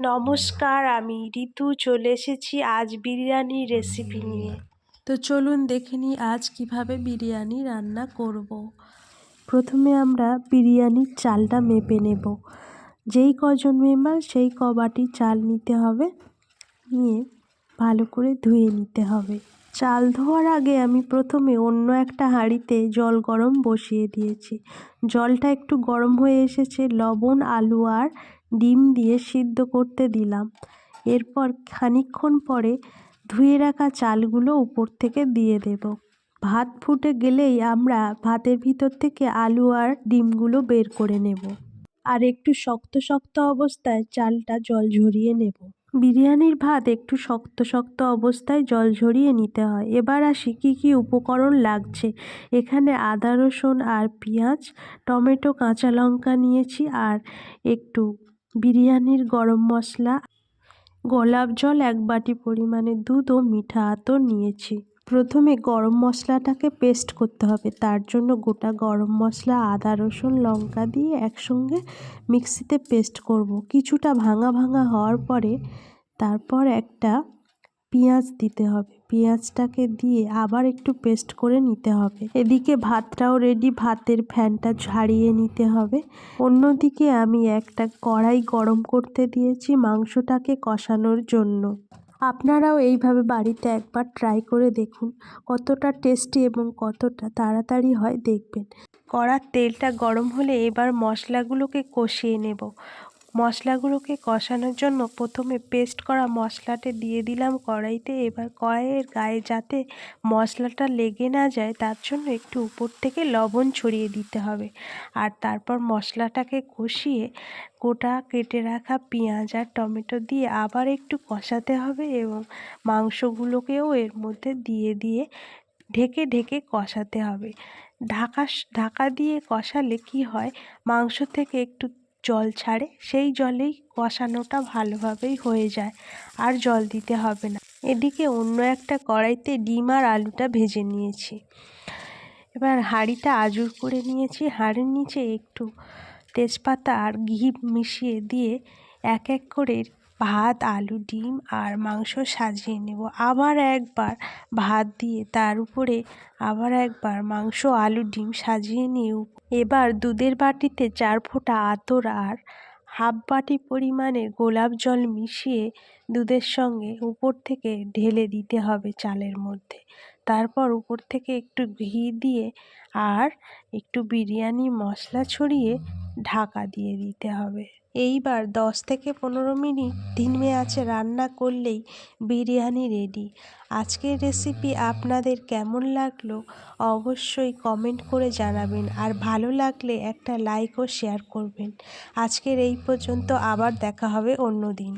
নমস্কার আমি ঋতু চলে এসেছি আজ বিরিয়ানির রেসিপি নিয়ে। তো চলুন দেখে নিই আজ কীভাবে বিরিয়ানি রান্না করব। প্রথমে আমরা বিরিয়ানির চালটা মেপে নেব। যেই কজন মেম্বার সেই কবাটি চাল নিতে হবে। নিয়ে ভালো করে ধুয়ে নিতে হবে। চাল ধোয়ার আগে আমি প্রথমে অন্য একটা হাঁড়িতে জল গরম বসিয়ে দিয়েছি। জলটা একটু গরম হয়ে এসেছে লবণ আলু আর ডিম দিয়ে সিদ্ধ করতে দিলাম। এরপর খানিকক্ষণ পরে ধুয়ে রাখা চালগুলো উপর থেকে দিয়ে দেব। ভাত ফুটে গেলেই আমরা ভাতের ভিতর থেকে আলু আর ডিমগুলো বের করে নেব। আর একটু শক্ত শক্ত অবস্থায় চালটা জল ঝরিয়ে নেব। বিরিয়ানির ভাত একটু শক্ত শক্ত অবস্থায় জল ঝরিয়ে নিতে হয়। এবার আসি কী কী উপকরণ লাগছে। এখানে আদা রসুন আর পেঁয়াজ, টমেটো, কাঁচা লঙ্কা নিয়েছি আর একটু বিরিয়ানির গরম মশলা, গোলাপ জল এক বাটি পরিমাণে দুধ ও মিঠা আতর নিয়েছি। প্রথমে গরম মশলাটাকে পেস্ট করতে হবে। তার জন্য গোটা গরম মশলা, আদা, রসুন, লঙ্কা দিয়ে একসঙ্গে মিক্সিতে পেস্ট করব। কিছুটা ভাঙা ভাঙা হওয়ার পরে তারপর একটা পেঁয়াজ দিতে হবে। পেঁয়াজটাকে দিয়ে আবার একটু পেস্ট করে নিতে হবে। এদিকে ভাতটাও রেডি ভাতের ফ্যানটা ঝাড়িয়ে নিতে হবে। অন্যদিকে আমি একটা কড়াই গরম করতে দিয়েছি মাংসটাকে কষানোর জন্য। আপনারাও এইভাবে বাড়িতে একবার ট্রাই করে দেখুন, কতটা টেস্টি এবং কতটা তাড়াতাড়ি হয় দেখবেন। কড়ার তেলটা গরম হলে এবার মশলাগুলোকে কষিয়ে নেব। মশলাগুলোকে কষানোর জন্য প্রথমে পেস্ট করা মশলাটা দিয়ে দিলাম কড়াইতে। এবার কড়াইয়ের গায়ে যাতে মশলাটা লেগে না যায়, তার জন্য একটু উপর থেকে লবণ ছড়িয়ে দিতে হবে। আর তারপর মশলাটাকে কষিয়ে গোটা কেটে রাখা পেঁয়াজ আর টমেটো দিয়ে আবার একটু কষাতে হবে এবং মাংসগুলোকেও এর মধ্যে দিয়ে দিয়ে ঢেকে ঢেকে কষাতে হবে। ঢাকা ঢাকা দিয়ে কষালে কি হয়? মাংস থেকে একটু জল ছাড়ে, সেই জলেই কষানোটা ভালোভাবেই হয়ে যায়, আর জল দিতে হবে না। এদিকে অন্য একটা কড়াইতে ডিম আর আলুটা ভেজে নিয়েছি। এবার হাঁড়িটা আজুর করে নিয়েছি। হাঁড়ির নিচে একটু তেজপাতা আর ঘি মিশিয়ে দিয়ে এক এক করে ভাত, আলু, ডিম আর মাংস সাজিয়ে নেব। আবার একবার ভাত দিয়ে তার উপরে আবার একবার মাংস, আলু, ডিম সাজিয়ে নিয়ে এবার দুধের বাটিতে চার ফোঁটা আতর আর হাফ বাটি পরিমাণে গোলাপ জল মিশিয়ে দুধের সঙ্গে উপর থেকে ঢেলে দিতে হবে চালের মধ্যে। তারপর উপর থেকে একটু ঘি দিয়ে আর একটু বিরিয়ানি মশলা ছড়িয়ে ঢাকা দিয়ে দিতে হবে। এইবার দশ থেকে পনেরো মিনিট ধিমে আছে রান্না করলেই বিরিয়ানি রেডি আজকের রেসিপি আপনাদের কেমন লাগল অবশ্যই কমেন্ট করে জানাবেন আর ভালো লাগলে একটা লাইক ও শেয়ার করবেন। আজকের এই পর্যন্ত আবার দেখা হবে অন্য দিন